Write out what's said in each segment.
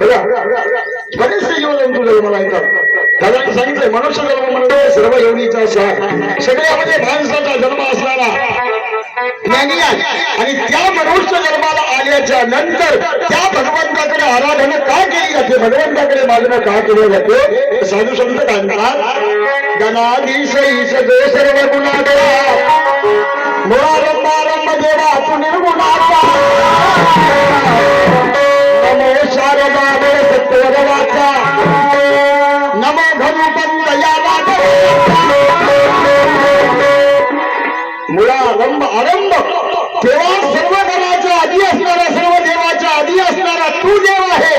बरेचसे जीवजंतू जन्माला येतात दादाने सांगितलंय मनुष्य जन्म म्हणजे सर्व योनीचा सह सगळ्यामध्ये माणसाचा जन्म असणारा ज्ञानी आणि त्या मनुष्य जन्माला आल्याच्यानंतर त्या भगवंताकडे आराधना का केली जाते? भगवंताकडे मागणं का केलं जाते? साधू संत सांगतात गणाधीश ईश जो सर्व गुणागळा मुळारंभारंभ देवा तू निर्गुणाचा नमो शारदा बळ सत्वरवाचा नमो धनुपंत या मुळारंभ आरंभ तेव्हा सर्व देवाच्या आधी असणारा सर्व देवाच्या आधी असणारा तू देव आहे.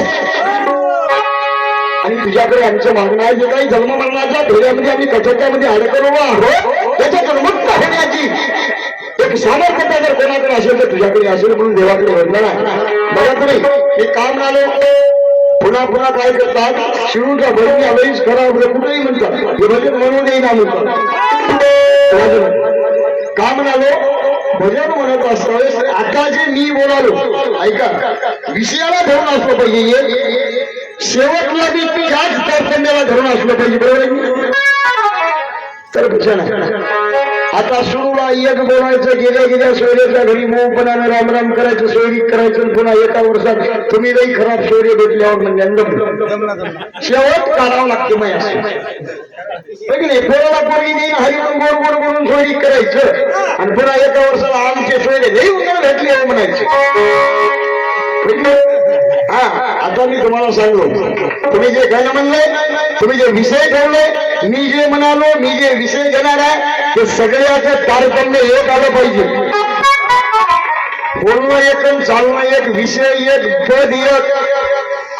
आणि तुझ्याकडे आमचं मागणं आहे जे काही जन्ममरणाच्या फेऱ्यामध्ये आम्ही कचोट्यामध्ये अडकलो आहोत त्याच्याकडे मुक्त होण्याची एक सामर्थ्यता जर कोणाकडे असेल तर तुझ्याकडे असेल म्हणून देवाकडे वरणार आहे. बघा तुम्ही हे काम आलो. पुन्हा पुन्हा काय करतात? शिवूचा भजन आलोईच खरा वगैरे कुठेही म्हणतात. हे भजन म्हणून येईन म्हणतात. का म्हणालो भजन म्हणत असतावेळेस आता जे मी बोलालो ऐका. विषयाला धरून असलं पाहिजे शेवटला मी त्याच तारतम्याला धरून असलं पाहिजे. बरोबर तर भजन आहे. आता सुरूला एक बोलायचं गेल्या गेल्या सोयऱ्याच्या घरी मोपणानं रामराम करायचं सोयरी करायचं आणि पुन्हा एका वर्षात तुम्ही लई खराब सोयरे भेटल्यावर म्हणजे शेवट काढावं लागते माय नाही? पोराला पोरगी देईन हरी गोड गोड म्हणून सोयरी करायचं. आणि पुन्हा एका वर्षाला आमचे सोयरे लई उन्हाळ भेटले म्हणायचे. हा आता मी तुम्हाला सांगलो तुम्ही जे गाणं म्हणले तुम्ही जे विषय ठेवले मी जे म्हणालो मी जे विषय घेणार आहे ते सगळ्याचं तारतम्य एक आलं पाहिजे. बोलणं एक चालणं एक विषय एक पद एक.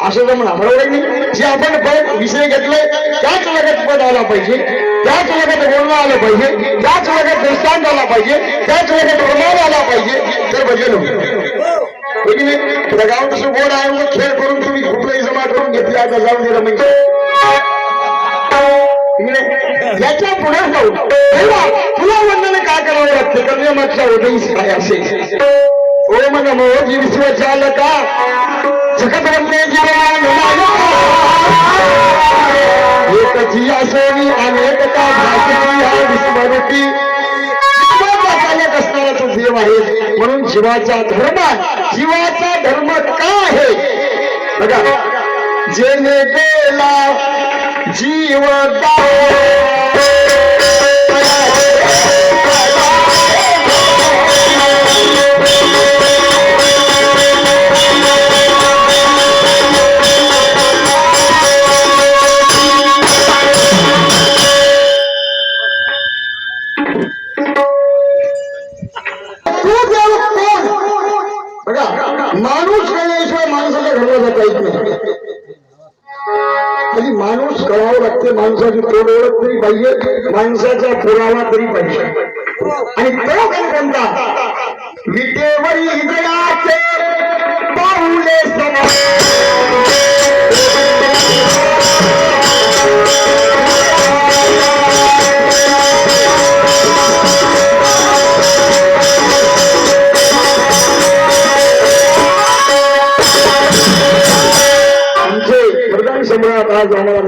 असं जमणार बरोबर आहे जे आपण पद विषय घेतले त्याच लगत पद आला पाहिजे. त्याच लगत बोलणं आलं पाहिजे. त्याच लगत दृष्टांत आला पाहिजे. त्याच लगत प्रमाण आला पाहिजे. तर भजन होईल गाव कसं गोड आहे मग खेळ करून तुम्ही कुठलाही जमा करून घेतली आता जाऊन दिलं म्हणजे. याच्यापुढे जाऊ. तेव्हा तुला वंदन काय करावं लागते? कन्यामागच्या उदयी काय असे. असेल ओम नमो जी विश्वचालका जगतवंदे जीवन एक जी असोनी अनेकता भाषेची या विस्मृती देव आहे. म्हणून जीवाचा धर्म जीवाचा धर्म का आहे? बघा जेने गेला जीव का माणूस कळावं लागते माणसाची तोड ओळख तरी पाहिजे माणसाचा पुरावा तरी पाहिजे. आणि तो काय कोणता विटेवरी हृदयाचे पाहुले समा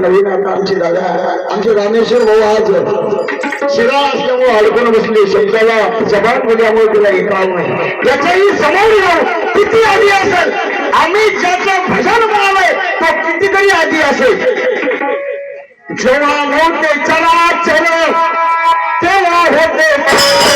नवीन आता आमचे दादा आमचे रामेश्वर भाऊ आज शिरा असल्यामुळे अडकून बसले शब्दाला जबान बोलल्यामुळे तुला एकाव नाही याच्याही समोर किती आधी असेल? आम्ही ज्याचं भजन म्हणालंय तो कितीतरी आधी असेल. जेव्हा नव्हते चला चल. तेव्हा होते.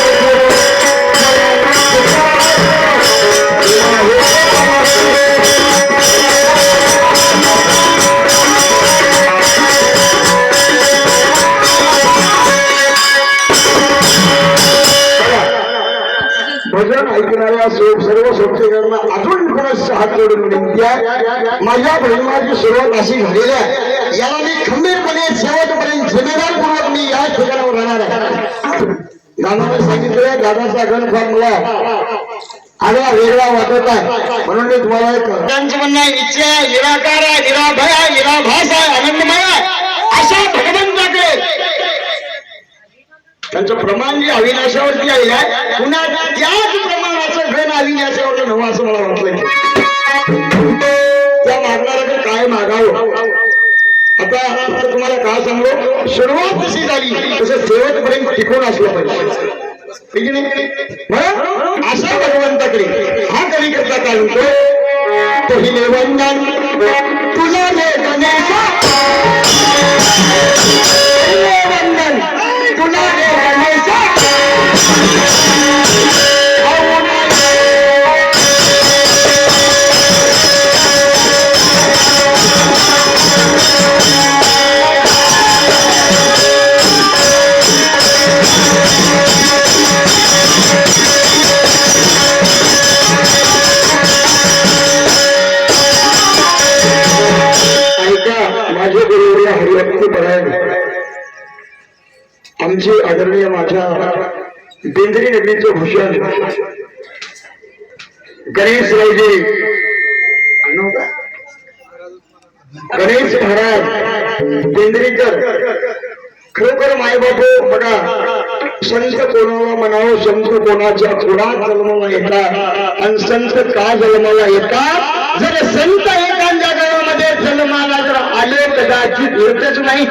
ऐकणाऱ्या सो- सर्व सोबतीकांना अजून पुनश्च हात जोडून विनंती आहे माझ्या भजनाची सुरुवात अशी झालेली आहे याला मी खंबीरपणे शेवटपर्यंत जिम्मेदारपूर्वक मी या ठिकाणावर राहणार आहे. दादाने सांगितलं दादाचा गण फार मला आगळा वेगळा वाटत आहे. म्हणून मी तुम्हाला त्यांचं म्हणणं आहे निश्चय निराकार आहे निराभय आहे निराभास आहे आनंदमय आहे. अशा भगवंताकडे त्यांचं प्रमाण जे अविनाशावरती आहे आहे, पुन्हा त्याच प्रमाण प्रमाणाचं घन वाटत नवं असं मला वाटलं त्या मागणाऱ्याकडे काय म्हणावं आता तुम्हाला काय सांगलो सुरुवात कशी झाली? तसं शेवटपर्यंत टिकून असलं पाहिजे. है अशा भगवंताकडे हा कवी करता काय म्हणतो पहिले वंदन तुला रे गणेशा वंदन तुला रे गणेशा हरिभक्ती आमचे आदरणीय माझ्या बेंद्री नगरीचे भूषण गणेश रायजी गणेश महाराज बेंद्रीकर. खरोखर मायबापू बघा संत कोणाला म्हणावं संत कोणाच्या कुणात जन्माला येतात आणि संत का जन्माला येतात? जर संत एखाद्या गावामध्ये जन्माला जर आले कदाचित होतच नाही.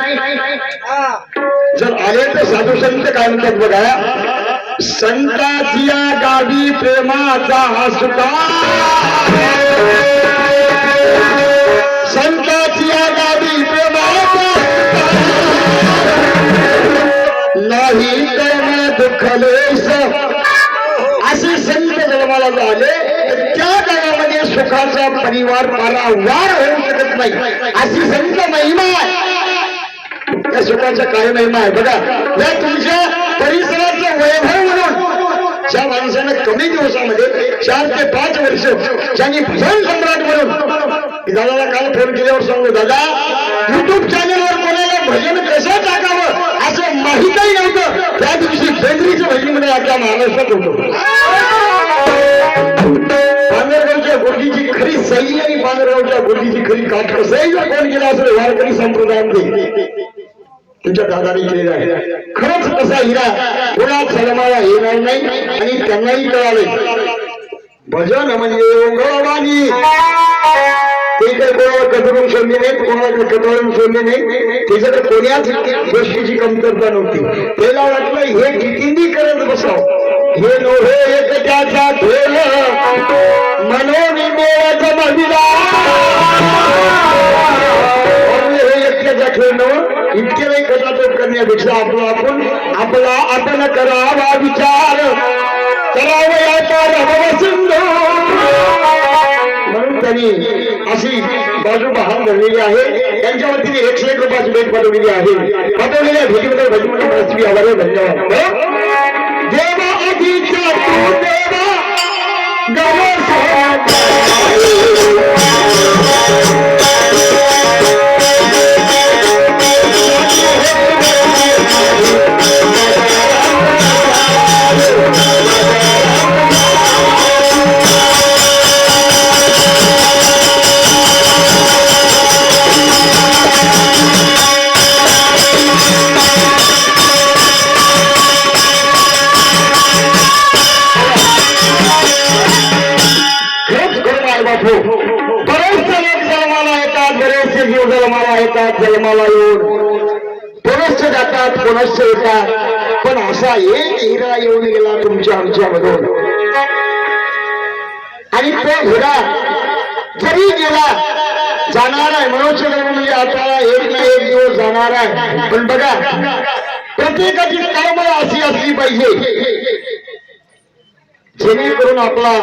जर आले तर साधू संत काय म्हणतात बघा? संताची गावी प्रेमाचा हा सुका संताची गावी प्रेमाचा. नाही तर मग असे संत जन्माला झाले सुखाचा परिवार पारावार होऊ शकत नाही. अशी संत महिमा आहे. त्या सुखाचा काय महिमा आहे? बघा या तुमच्या परिसराचं वैभव म्हणून ज्या माणसानं कमी दिवसामध्ये चार ते पाच वर्ष ज्यांनी भजन सम्राट म्हणून मी दादाला काल फोन केल्यावर सांगू दादा युट्यूब चॅनलवर कोणाला भजन कसं टाकावं असं माहीतही नव्हतं. त्या दिवशी बेंद्रीचं भजनमध्ये आपल्या महाराष्ट्रात होतं. पांढरगावच्या गोडीची खरी सई आणि पांडुरावच्या गोडीची खरी काठ. सई जर कोण केला असेल वारकरी संप्रदायामध्ये तुमच्या दादाने केलेला आहे. खरंच कसा हिरा कोणा सलमाला येणार नाही आणि त्यांनाही कळाले भजन म्हणजे ओंगळवाणी ते काय कोणाला कचरून सोडली नाही कोणाला कचरून सोडली नाही त्याच्यात कोण्याच गोष्टीची कमतरता नव्हती. त्याला वाटलं हे किती करत बसावं? हे नव्हे एक त्याचा ढोल मनोविमोळाचा महिला हे एकट्याचा खेळ इतके नाही कदाचित करण्यापेक्षा आपला आपण? आपला आपण करावा विचार. करावयाचा रमवसिंधू म्हणून त्यांनी अशी बाजू बहाल धरलेली आहे. त्यांच्या वतीने एकशे एक रुपयाची भेट पाठवलेली आहे. पाठवलेल्या भेटीबद्दल भजमंडळ मनस्वी धन्यवाद. गणेश तुमच्या आमच्यामधून आणि तो हिरा जरी गेला जाणार आहे. मनोज म्हणजे आता एक ना एक दिवस जाणार आहे. पण बघा प्रत्येकाची कर्म अशी असली पाहिजे. जेणेकरून आपला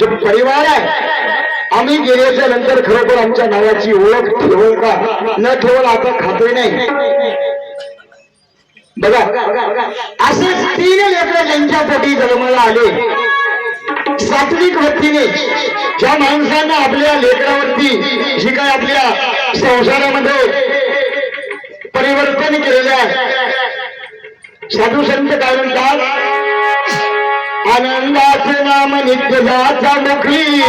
जो परिवार आहे आम्ही गेल्याच्यानंतर खरोखर आमच्या नावाची ओळख ठेवल का न ठेवल आता खात्री नाही. बघा. असे तीन लेकर ज्यांच्या पोटी जन्माला आले. सात्विक वृत्तीने ज्या माणसांना आपल्या लेकरावरती जी काय आपल्या संसारामध्ये परिवर्तन केलेलं आहे. साधू संत काय म्हणतात? आनंदाचे नाम नित्य जाचा मुखी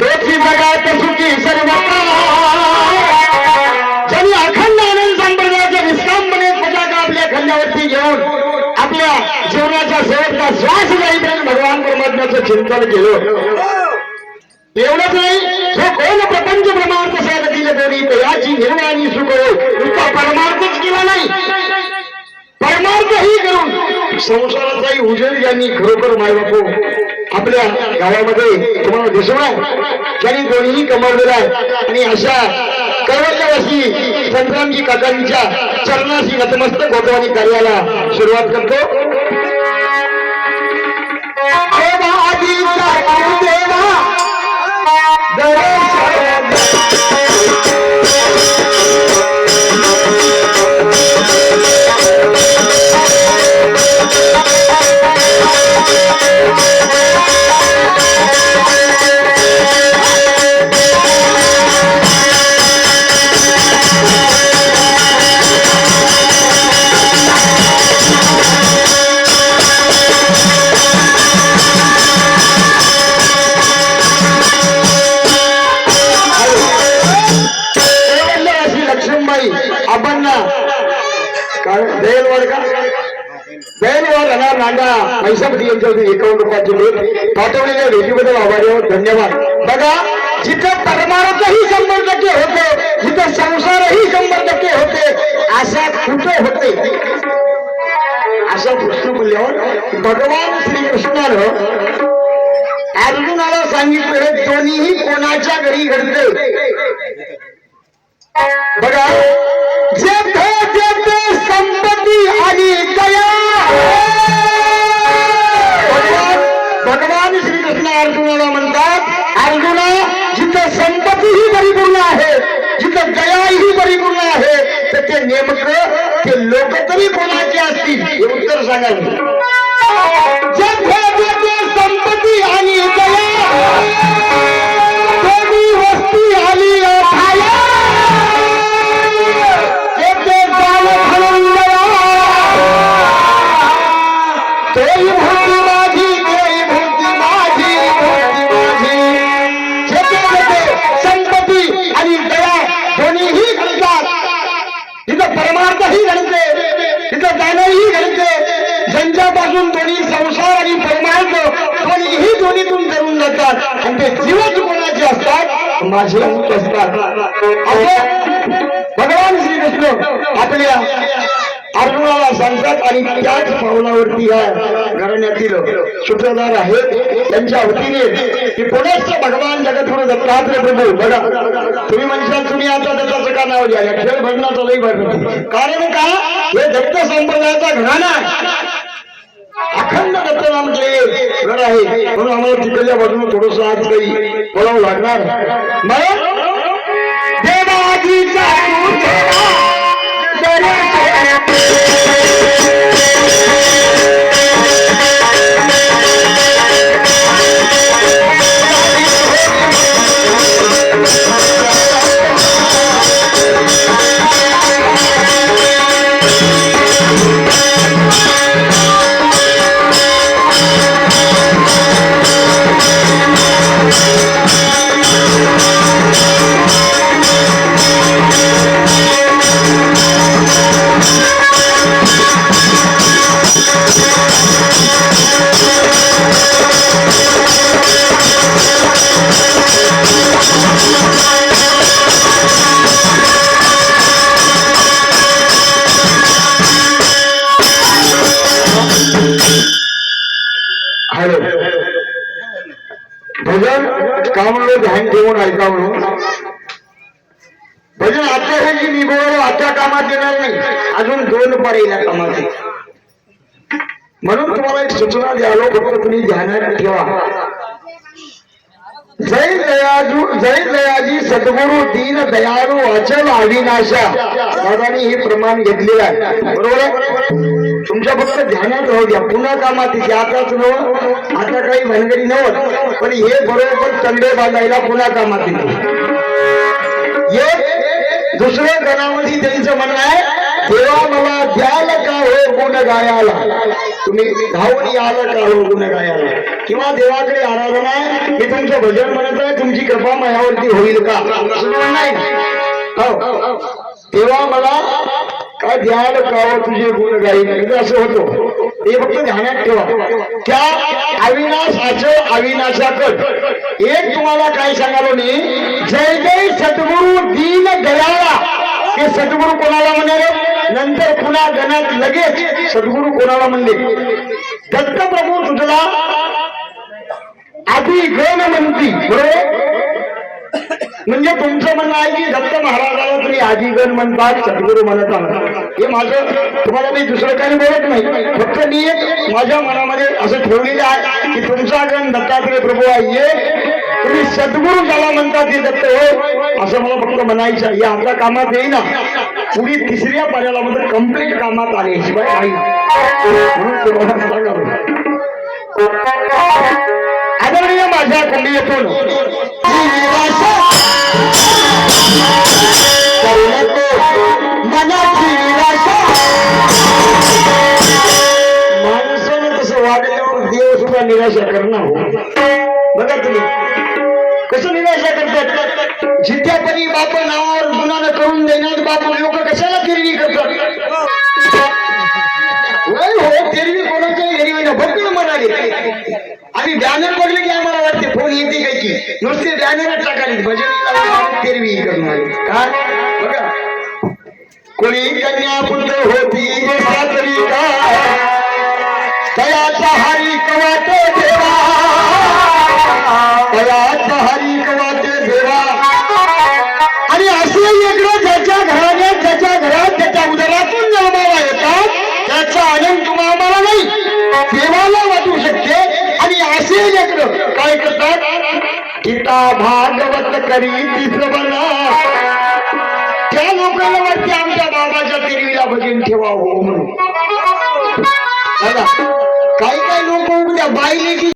तोची जगात सुखी सर्व घेऊन आपल्या जीवनाचा शेवटचा श्वास नाही जाईपर्यंत भगवान परमात्म्याचं चिंतन केलं. एवढंच नाही जो कोण प्रपंच ब्रह्मांड साधतील दोरी तयाची निर्वाणी सुख हो नुसता परमार्थच केला नाही. परमार्थही करून संसाराचाही उजेड ज्यांनी खरोखर मायबापू आपल्या गावामध्ये तुम्हाला दिसणार त्यांनी कोणीही कमावलेला आहे. आणि अशा कैवल्यावासी संग्रामजी काकांच्या चरणाशी नतमस्तक होतो आणि कार्याला सुरुवात करतो. देवा देवा. दयलवाड पैशापती यांच्यावरती एकावन्न रुपयाचे नोट पाठवलेल्या भेटीबद्दल आभारी आहोत धन्यवाद. बघा जिथं परमार्थही शंभर टक्के होते जिथं संसारही शंभर टक्के होते अशा कुठे होते? अशा प्रश्न बोलल्यावर भगवान श्रीकृष्णानं अर्जुनाला सांगितलं दोन्हीही कोणाच्या घरी घडते बघा जे तर नेमकं ते लोक तरी कोणाचे असतील हे उत्तर सांगायला म्हणून दोन्ही संसार आणि परमार्थ दोन्हीही दोन्हीतून करून जातात. आणि ते जीवच कोणाचे असतात? माझे असतात. भगवान श्रीकृष्ण आपल्या अर्जुनाला सांगतात आणि त्याच पावलावरती या घराण्यातील सूत्रधार आहेत. त्यांच्या वतीने की पुनश्च भगवान जगद्गुरु दत्तात्रय प्रभू बघा. तुम्ही म्हणशाल तुम्ही आता दत्ताचं का नाव द्या खेळ भजनाचं लई भजन कारण का? हे दत्त संप्रदायाचा घराणा आहे. अखंड दत्त नामचे घर आहे. म्हणून आम्हाला तिकडल्या बाजूने थोडस आज काही बोलावं लागणार. मग सद्गुरु दीन दयाळू अचल अविनाशा. दादानी हे प्रमाण घेतलेलं आहे. बरोबर आहे? तुमच्या फक्त ध्यानात राहू द्या. पुन्हा कामात येते. आताच नव आता काही भानगडी नव्हत पण हे बरोबर तंडे बांधायला पुन्हा कामात येते. दुसऱ्या गणामध्ये त्यांचं म्हणणं आहे तेव्हा मला द्याल का हो गुण गायाला तुम्ही धावून याल का हो गुण गायाला किंवा देवाकडे आराधना आहे मी तुमचं भजन म्हणत आहे तुमची कृपा माझ्यावरती होईल का? नाही. हो. तेव्हा मला काय द्याल हो तुझे गुण गाई म्हणजे असं होतो. हे फक्त ध्यानात ठेवा. त्या अविनाशाचं अविनाशाकड एक तुम्हाला काय सांगालो मी? जय जय सद्गुरु दीन दयाळा हे सद्गुरु कोणाला म्हणाले? नंतर पुन्हा गणात लगेच सद्गुरु कोणाला म्हणले? दत्तप्रभू तुझला आधी गण म्हणती बरोबर म्हणजे तुमचं म्हणणं आहे की दत्त महाराजाला तुम्ही आजीगण म्हणतात सद्गुरू म्हणत आहात हे माझं तुम्हाला मी दुसरं काही बोलत नाही. फक्त मी एक माझ्या मनामध्ये असं ठेवलेलं आहे की तुमचा गण दत्तात्रय प्रभू आहे. तुम्ही सद्गुरू ज्याला म्हणतात ते दत्त हो असं मला फक्त म्हणायचं हे आपल्या कामात येईना. पुढे तिसऱ्या पर्यायामध्ये कंप्लीट कामात आले शिवाय नाही. म्हणून तुम्हाला सांगावं. आदरणीय माझ्या कुंडीतून माणसानं तसं वागल्यावर देव सुद्धा निराशा करणार हो बघा तुम्ही. कसं निराशा करतात? जिद्यापणी बाप नावावर गुन्हा करून देण्यात बाप लोक कशाला तेरवी करतात? होय हो तेरवी कोणाच्याही घरी होईना भक्कड म्हणाले आणि बॅनर बघले की आम्हाला वाटते फोन येते काय की? नुसते बॅनरच टाकाले भजन तेरवी करणार. काय बघा. कोणी कन्या पुत्र होती सातरी का? तयाचा हरी कवाते देवा. करतात गीता भागवत करी बना त्या लोकांना वाटते आमच्या बाबाच्या देवीला भजन ठेवावं म्हणून. काही काही लोक उद्या बाईले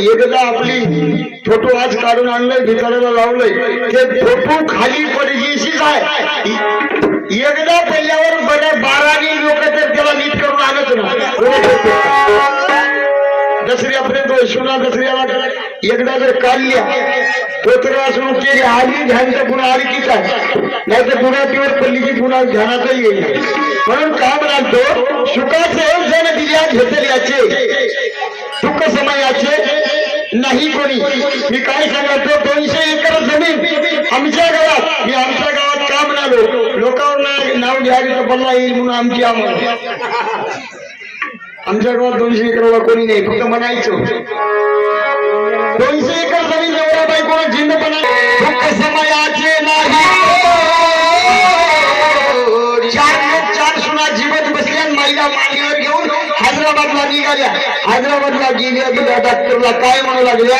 एकदा आपली फोटो आज काढून आणलंय भिकाऱ्याला लावलंय. ते फोटो खाली पडजीशीच आहे. एकदा पहिल्यावर बरे बारानी लोक तर त्याला नीट करून आणत ना दसऱ्यापर्यंत शिवना दसऱ्याला एकदा जर काढल्या तोत्र असून केली आली ध्यान तर पुन्हा आली की काय नाही तर पुन्हा दिवस पडली की पुन्हा ध्यानातही येईल म्हणून का म्हणतो सुखाचे जण दिल्या घेतल्याचे दुःख समयाचे नाही कोणी. मी काय सांगायचो? दोनशे एकर जमीन आमच्या गावात. मी आमच्या गावात का म्हणालो? लोकांवर नाव घ्यावी तर पल्ला येईल म्हणून आमची आम्हाला आमच्या गावात दोनशे एकरला कोणी नाही फक्त म्हणायचो. दोनशे एकर जमीन एवढा बायको जिंदपणा दुःख समयाचे नाही. निघाल्या हैदराबादला गेल्या गेल्या डॉक्टरला काय म्हणू लागल्या?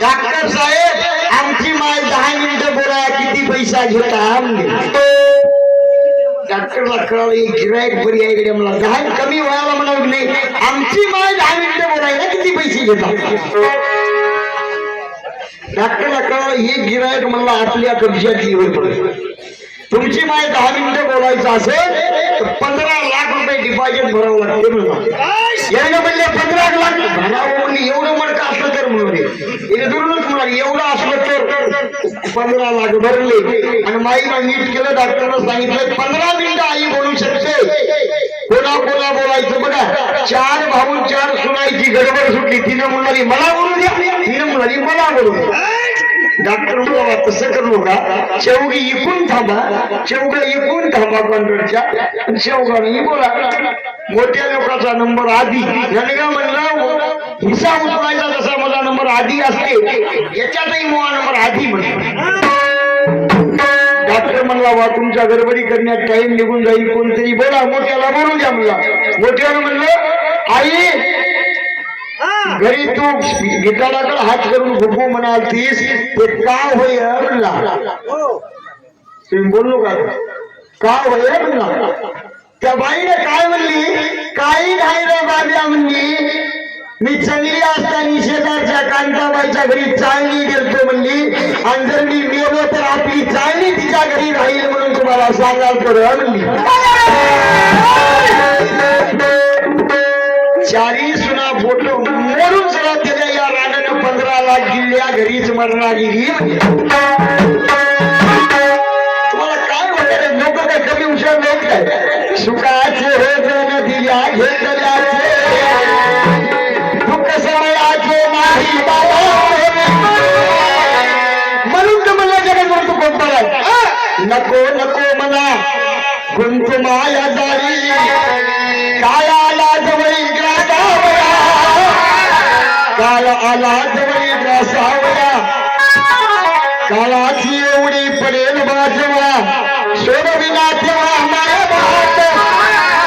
डॉक्टर साहेब आमची माय दहा मिनिटं बोला किती पैसा घेता? डॉक्टरला कळालं एक गिरायक बरी आहे गड्या मला दहा कमी वयाला म्हणावं नाही. आमची माय दहा मिनिटं बोलायला किती पैसे घेतात डॉक्टरला कळालं हे गिरायक म्हणला आपल्या कब्जातली होत तुमची माय दहा मिनिटं बोलायचं असेल तर पंधरा लाख रुपये डिपॉझिट भरावं लागते म्हणून. यायला पंधरा लाख भरावं म्हणून एवढं म्हणत असलं तर म्हणून इथे दुरूनच म्हणाले एवढं असलं तर पंधरा लाख भरले. आणि माईला नीट केलं डॉक्टरनं सांगितलं पंधरा मिनिटं आई बोलू शकते. कोणा कोणा बोलायचं बघा. चार भाऊ चार सुनायची गडबड सुटली. तिनं म्हणाली मला बोलू द्या. तिनं म्हणाली मला बोलू द्या. डॉक्टर म्हणाला तसं करू नका शेवगी इकून थांबा शेवगा इकून थांबा कॉन्ट्रॅक्टच्या शेवगाने बोला मोठ्या लोकांचा नंबर आधी रणगा म्हणला हिसा उचलायचा जसा माझा नंबर आधी असते याच्यातही मोहा नंबर आधी म्हणे डॉक्टर म्हणला वा तुमच्या गडबडी करण्यात टाइम निघून जाईल कोणतरी बोला मोठ्याला बोलू द्या म्हणला मोठ्याला म्हणलं आई घरी तू गीतालाकडे हात करून गुगू म्हणाल तीस ते का होय म्हणला तुम्ही बोललो का? का होय त्या बाईने काय म्हणली? काही नाही रे बाब्या म्हणली. मी चांगली असताना शेजारच्या कांताबाईच्या घरी चाळणी गेलतो म्हणली. आणि जर मी मेलो तर आपली चाळणी तिच्या घरी राहील म्हणून तुम्हाला सांगाल तर म्हणली. चारी रागानं पंधरा लाख दिल्या घरीच मरणा गेली तुम्हाला काय वाटत लोक काय कमी हुशार लोक काय? सुखाचे हे दिल्या घेतल्याचे दुःख समयाचे नाही बाबा. म्हणून तर म्हणलं जगत म्हणतो कोणता आहे नको नको म्हणा. गुंत माया जारी काय आला जवळी ग्रासावया काळ आला जवळी ग्रासावया काळाची एवढी पडेल बाजवा सोडविना तेव्हा माया भात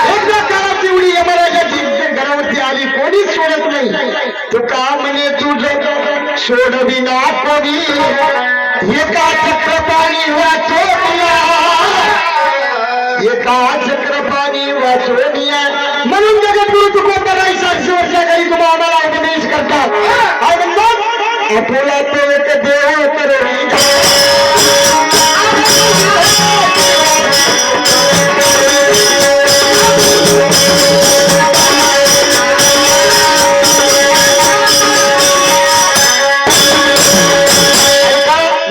एकदा काळाची एवढी यमराजाची घरावरती आली कोणीच सोडत नाही तू का म्हणे तुझ सोडविना कोणी एका चक्रपाणी वाचोनिया एका चक्रपाणी वाचोनिया म्हणून जगद्गुरु तुकोबराई सातशे वर्षाखाली तुम्हाला आम्हाला उपदेश करतात आणि तो देव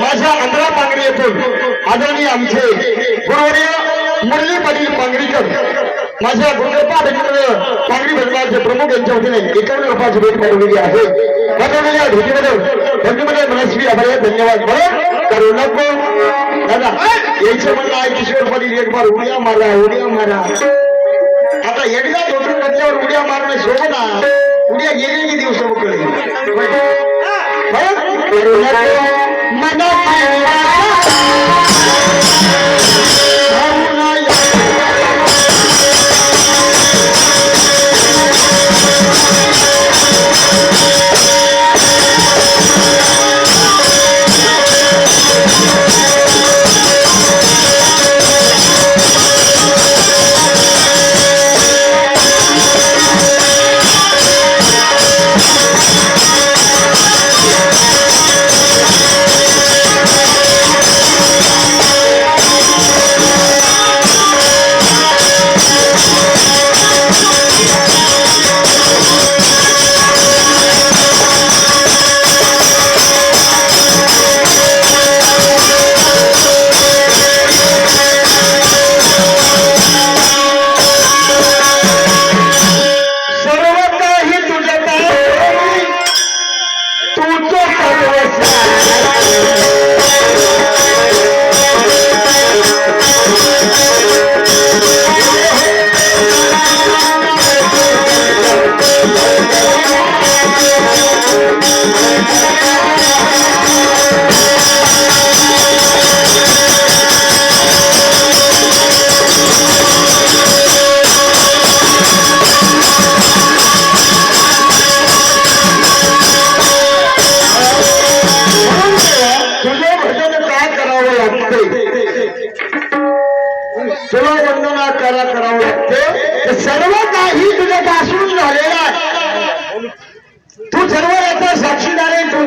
माझ्या आंध्रा पांगरी येथून आदरणीय आमचे गुरुवर्य मुरली पाटील पांगरीकर माझ्या गुरुकृपा भेटीमध्ये पांगरी भजनाचे प्रमुख यांच्या वतीने एकावन्न रुपयाची भेट मिळवलेली आहे. पाठवलेल्या भेटीमध्ये भेटीमध्ये मनस्वी आभार धन्यवाद. म्हणून करू नको दादा यायचं म्हणणं आहे किशोर पाटील एक बार उड्या मारा उड्या मारा. आता एकदा धोरण घातल्यावर उड्या मारणं शोभना उड्या गेले की दिवस करू नको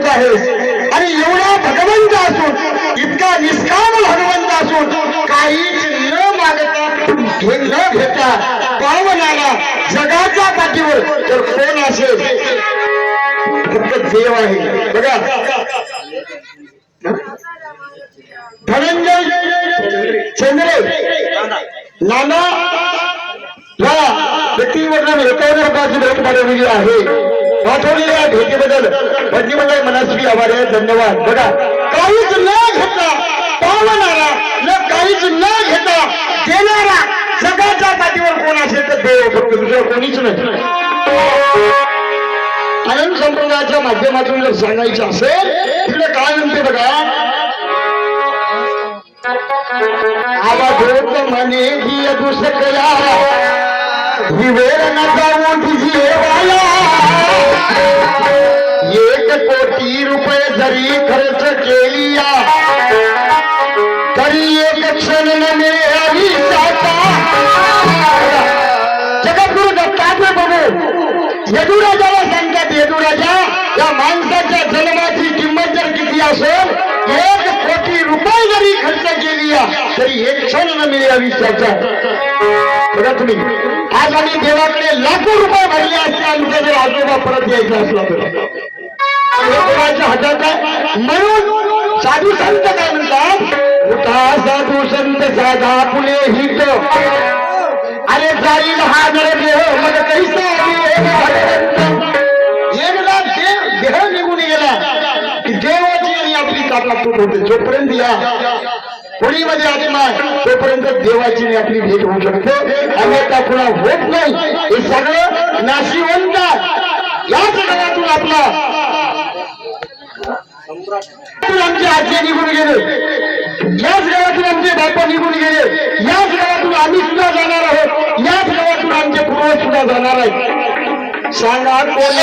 झालेलं आहे. आहेस आणि एवढा भगवंत असून इतका निष्काम भगवंत असून काहीच न मागता न घेता पावनाला जगाच्या पाठीवर तर कोण असेल फक्त देव आहे. बघा. धनंजय चंद्रे. नाना या व्यक्तीवर एकावन्न बाजू भेट पाठवलेली आहे. पाठवलेल्या भेटीबद्दल भटजी मंडळ मनस्वी आभार आहे. धन्यवाद. बघा काहीच न घेता पावणारा न काहीच न घेता देणारा जगाच्या पाठीवर कोण असेल तर देव फक्त दुसरं कोणीच नाही. आनंद संप्रदायाच्या माध्यमातून जर सांगायचं असेल तिकडे काय म्हणते बघा? आवाज होत म्हणे ही दुसऱ्या विवेर न जाऊ तुझी वाला। एक कोटी रुपये जरी खर्च केली या, तरी एक क्षण न मिळाली जाता जगद्गुरु दत्तात्रय बघू यदुराजाला सांगतात यदुराजा या माणसाच्या जन्माची किंमत जर किती असेल एक कोटी रुपये जरी खर्च केली तरी एक क्षण न मिळावी त्याच्या बघा तुम्ही आज आम्ही देवाकडे लाखो रुपये भरले असते आमच्या जर आजोबा परत यायचा असला तर. हे देवाच्या हातात आहे. म्हणून साधू संत काय म्हणतात? उठा साधू संत साधा पुणे हित अरे जाईल हा नर देह मग कैसे आपली ताटातूट होते जोपर्यंत या होळीमध्ये आधी माय तोपर्यंत देवाची आणि आपली भेट होऊ शकते. अन्यथा पुन्हा होत नाही. हे सगळं नाशिवंत या सगळ्यातून आपला आमचे आजी निघून गेले. याच गावातून आमचे बापा निघून गेले. याच गावातून आम्ही सुद्धा जाणार आहोत. याच गावातून आमचे पूर्वज सुद्धा जाणार आहेत. सांगा कोण